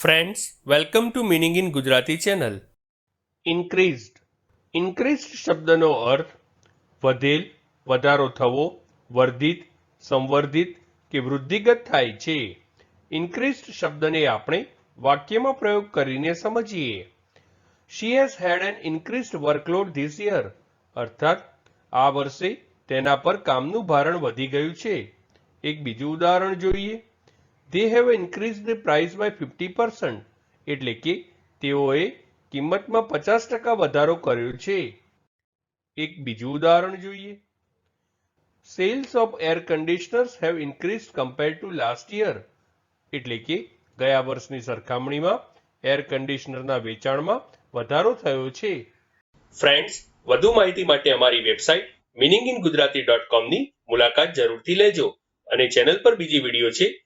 Friends welcome to meaning in Gujarati channel increased increased શબ્દનો અર્થ વધેલ, વધારો થવો, વર્ધિત, સંવર્ધિત કે વૃદ્ધિગત થાય છે. ઇન્ક્રીઝડ શબ્દને આપણે વાક્યમાં પ્રયોગ કરીને સમજીએ. She has had an increased workload this year અર્થાત, આ વર્ષે તેના પર કામનું ભારણ વધી ગયું છે. એક બીજું ઉદાહરણ જોઈએ. They have increase the price by fifty percent એટલે કે તેઓએ કિંમતમાં પચાસ ટકા વધારો કર્યો છે. એક બીજું ઉદાહરણ જોઈએ. Sales of air conditioners have increase compare to last year એટલે કે ગયા વર્ષની સરખામણીમાં એર કન્ડિશનરના વેચાણમાં વધારો થયો છે. ફ્રેન્ડ્સ વધુ માહિતી માટે અમારી website meaning in Gujarati dot કોમની મુલાકાત જરૂરથી લેજો અને ચેનલ પર બીજી વીડિયો છે